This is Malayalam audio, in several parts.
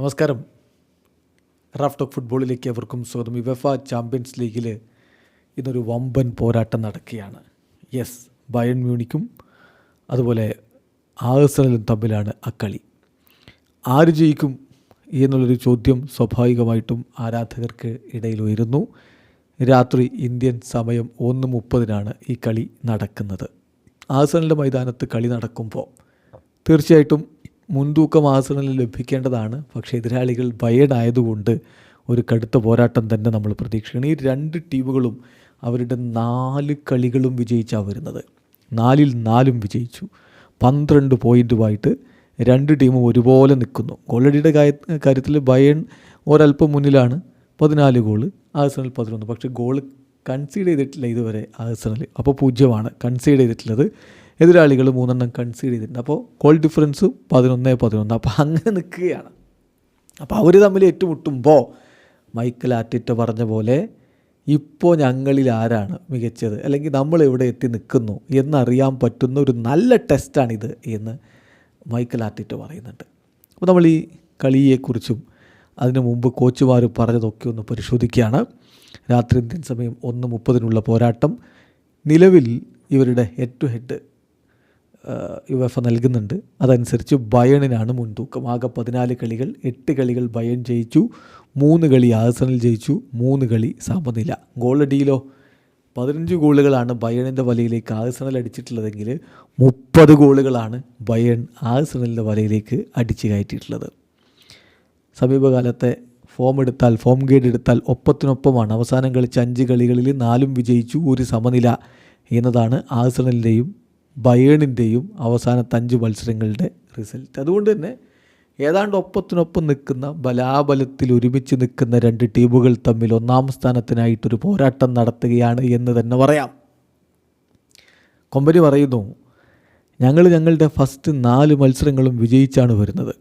നമസ്കാരം. റാഫ് ടോക്ക് ഫുട്ബോളിലേക്ക് അവർക്കും സ്വാഗതം. യുവഫ ചാമ്പ്യൻസ് ലീഗിൽ ഇന്നൊരു വമ്പൻ പോരാട്ടം നടക്കുകയാണ്. യെസ് ബയൺ മ്യൂണിക്കും അതുപോലെ ആഴ്സണലും തമ്മിലാണ് അക്കളി ആര് ജയിക്കും എന്നുള്ളൊരു ചോദ്യം സ്വാഭാവികമായിട്ടും ആരാധകർക്ക് ഇടയിൽ ഉയരുന്നു. രാത്രി ഇന്ത്യൻ സമയം ഒന്ന് മുപ്പതിനാണ് ഈ കളി നടക്കുന്നത്. ആഴ്സണലിന്റെ മൈതാനത്ത് കളി നടക്കുമ്പോൾ തീർച്ചയായിട്ടും മുൻതൂക്കം ആസനം ലഭിക്കേണ്ടതാണ്. പക്ഷേ എതിരാളികൾ ബയഡ് ആയതുകൊണ്ട് ഒരു കടുത്ത പോരാട്ടം തന്നെ നമ്മൾ പ്രതീക്ഷിക്കണം. ഈ രണ്ട് ടീമുകളും അവരുടെ നാല് കളികളും വിജയിച്ചാണ് വരുന്നത്. നാലിൽ നാലും വിജയിച്ചു. പന്ത്രണ്ട് പോയിന്റുമായിട്ട് രണ്ട് ടീമും ഒരുപോലെ നിൽക്കുന്നു. ഗോളടിയുടെ കാര്യത്തിൽ ബയൺ ഒരല്പം മുന്നിലാണ്. പതിനാല് ഗോൾ ആഴ്സണൽ പതിനൊന്ന്. പക്ഷേ ഗോൾ കൺസീഡ് ചെയ്തിട്ടില്ല ഇതുവരെ ആഴ്സണൽ അപ്പോൾ പൂജ്യമാണ്. കൺസീഡ് ചെയ്തിട്ടുള്ളത് എതിരാളികൾ മൂന്നെണ്ണം കൺസീഡ് ചെയ്തിട്ടുണ്ട്. അപ്പോൾ ഗോൾ ഡിഫറൻസ് പതിനൊന്ന് പതിനൊന്ന്. അപ്പോൾ അങ്ങനെ നിൽക്കുകയാണ്. അപ്പോൾ അവർ തമ്മിൽ ഏറ്റുമുട്ടുമ്പോൾ മൈക്കൽ ആറ്റിറ്റ പറഞ്ഞ പോലെ ഇപ്പോൾ ഞങ്ങളിൽ ആരാണ് മികച്ചത്? അല്ലെങ്കിൽ നമ്മൾ എവിടെ എത്തി നിൽക്കുന്നു എന്നറിയാൻ പറ്റുന്ന ഒരു നല്ല ടെസ്റ്റാണിത് എന്ന് മൈക്കൽ ആറ്റിറ്റ പറയുന്നുണ്ട്. അപ്പോൾ നമ്മൾ ഈ കളിയെക്കുറിച്ചും അതിനു മുമ്പ് കോച്ചുമാർ പറഞ്ഞതൊക്കെ ഒന്ന് പരിശോധിക്കുകയാണ്. രാത്രി ഇന്ത്യൻ സമയം ഒന്ന് മുപ്പതിനുള്ള പോരാട്ടം. നിലവിൽ ഇവരുടെ head to head U F നൽകുന്നുണ്ട്. അതനുസരിച്ച് ബയണിനാണ് മുൻതൂക്കം. ആകെ പതിനാല് കളികൾ എട്ട് കളികൾ ബയൺ ജയിച്ചു. മൂന്ന് കളി ആഴ്സണൽ ജയിച്ചു. മൂന്ന് കളി സമനില. ഗോളടിയിലോ പതിനഞ്ച് ഗോളുകളാണ് ബയണിന്റെ വലയിലേക്ക് ആഴ്സണൽ അടിച്ചിട്ടുള്ളതെങ്കിൽ മുപ്പത് ഗോളുകളാണ് ബയൺ ആഴ്സണലിന്റെ വലയിലേക്ക് അടിച്ചു കയറ്റിയിട്ടുള്ളത്. സമീപകാലത്തെ ഫോം എടുത്താൽ ഫോം ഗേഡ് എടുത്താൽ ഒപ്പത്തിനൊപ്പമാണ്. അവസാനം കളിച്ച അഞ്ച് കളികളിൽ നാലും വിജയിച്ചു. ഒരു സമനില എന്നതാണ് ആഴ്സണലിന്റെയും ബയേണിന്റെയും അവസാനത്തെ അഞ്ച് മത്സരങ്ങളുടെ റിസൾട്ട് അതുകൊണ്ട് തന്നെ ഏതാണ്ട് ഒപ്പത്തിനൊപ്പം നിൽക്കുന്ന ബലാബലത്തിൽ ഒരുമിച്ച് നിൽക്കുന്ന രണ്ട് ടീമുകൾ തമ്മിൽ ഒന്നാം സ്ഥാനത്തിനായിട്ടൊരു പോരാട്ടം നടത്തുകയാണ് എന്ന് തന്നെ പറയാം. കൊമ്പനി പറയുന്നു ഞങ്ങൾ ഞങ്ങളുടെ ഫസ്റ്റ് നാല് മത്സരങ്ങളും വിജയിച്ചാണ് വരുന്നത്.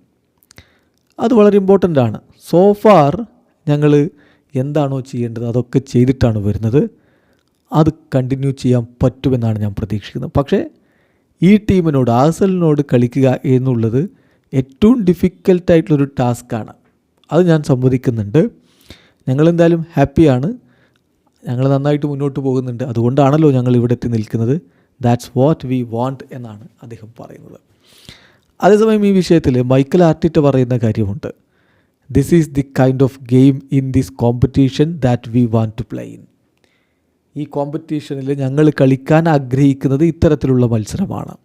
അത് വളരെ ഇമ്പോർട്ടന്റ് ആണ്. സോ ഫാർ ഞങ്ങൾ എന്താണോ ചെയ്യേണ്ടത് അതൊക്കെ ചെയ്തിട്ടാണ് വരുന്നത്. അത് കണ്ടിന്യൂ ചെയ്യാൻ പറ്റുമെന്നാണ് ഞാൻ പ്രതീക്ഷിക്കുന്നത്. പക്ഷേ ഈ ടീമിനോട് ആസലിനോട് കളിക്കുക എന്നുള്ളത് ഏറ്റവും ഡിഫിക്കൽട്ടായിട്ടുള്ളൊരു ടാസ്ക്കാണ് അത് ഞാൻ സമ്മതിക്കുന്നുണ്ട്. ഞങ്ങളെന്തായാലും ഹാപ്പിയാണ് ഞങ്ങൾ നന്നായിട്ട് മുന്നോട്ട് പോകുന്നുണ്ട്. അതുകൊണ്ടാണല്ലോ ഞങ്ങൾ ഇവിടെ എത്തി നിൽക്കുന്നത്. ദാറ്റ്സ് വാട്ട് വി വാണ്ട് എന്നാണ് അദ്ദേഹം പറയുന്നത്. അതേസമയം ഈ വിഷയത്തിൽ മൈക്കൽ ആർട്ടിറ്റ് പറയുന്ന കാര്യമുണ്ട്. This is the kind of game in this competition that we want to play in ഈ കോമ്പറ്റീഷനിൽ ഞങ്ങൾ കളിക്കാൻ ആഗ്രഹിക്കുന്നത് ഇത്തരത്തിലുള്ള മത്സരമാണ്.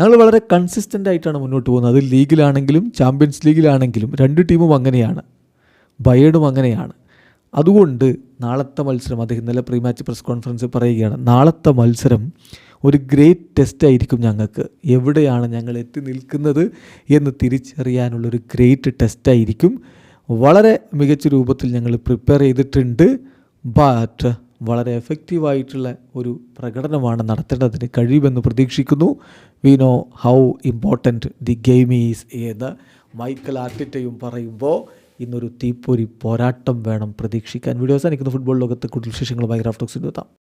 ഞങ്ങൾ വളരെ കൺസിസ്റ്റന്റ് ആയിട്ടാണ് മുന്നോട്ട് പോകുന്നത്. അത് ലീഗിലാണെങ്കിലും ചാമ്പ്യൻസ് ലീഗിലാണെങ്കിലും രണ്ട് ടീമും അങ്ങനെയാണ്. ബയേഡും അങ്ങനെയാണ്. അതുകൊണ്ട് നാളത്തെ മത്സരം അദ്ദേഹം ഇന്നലെ പ്രീ മാച്ച് പ്രസ് കോൺഫറൻസിൽ പറയുകയാണ് നാളത്തെ മത്സരം ഒരു ഗ്രേറ്റ് ടെസ്റ്റ് ആയിരിക്കും ഞങ്ങൾക്ക്. എവിടെയാണ് ഞങ്ങൾ എത്തി നിൽക്കുന്നത് എന്ന് തിരിച്ചറിയാനുള്ളൊരു ഗ്രേറ്റ് ടെസ്റ്റ് ആയിരിക്കും. വളരെ മികച്ച രൂപത്തിൽ ഞങ്ങൾ പ്രിപ്പയർ ചെയ്തിട്ടുണ്ട്. ബട്ട് വളരെ എഫക്റ്റീവായിട്ടുള്ള ഒരു പ്രകടനമാണ് നടത്തേണ്ടതിന് കഴിയുമെന്ന് പ്രതീക്ഷിക്കുന്നു. We know how important the game is എന്ന് മൈക്കൽ ആർട്ടിറ്റയും പറയുമ്പോൾ ഇന്നൊരു തീപ്പൊരി പോരാട്ടം വേണം പ്രതീക്ഷിക്കാൻ. വീഡിയോസ് എനിക്കുന്ന ഫുട്ബോൾ ലോകത്ത് കൂടുതൽ വിശേഷങ്ങളുമായി ഗ്രാഫ്റ്റോക്സിന്റെ എത്താം.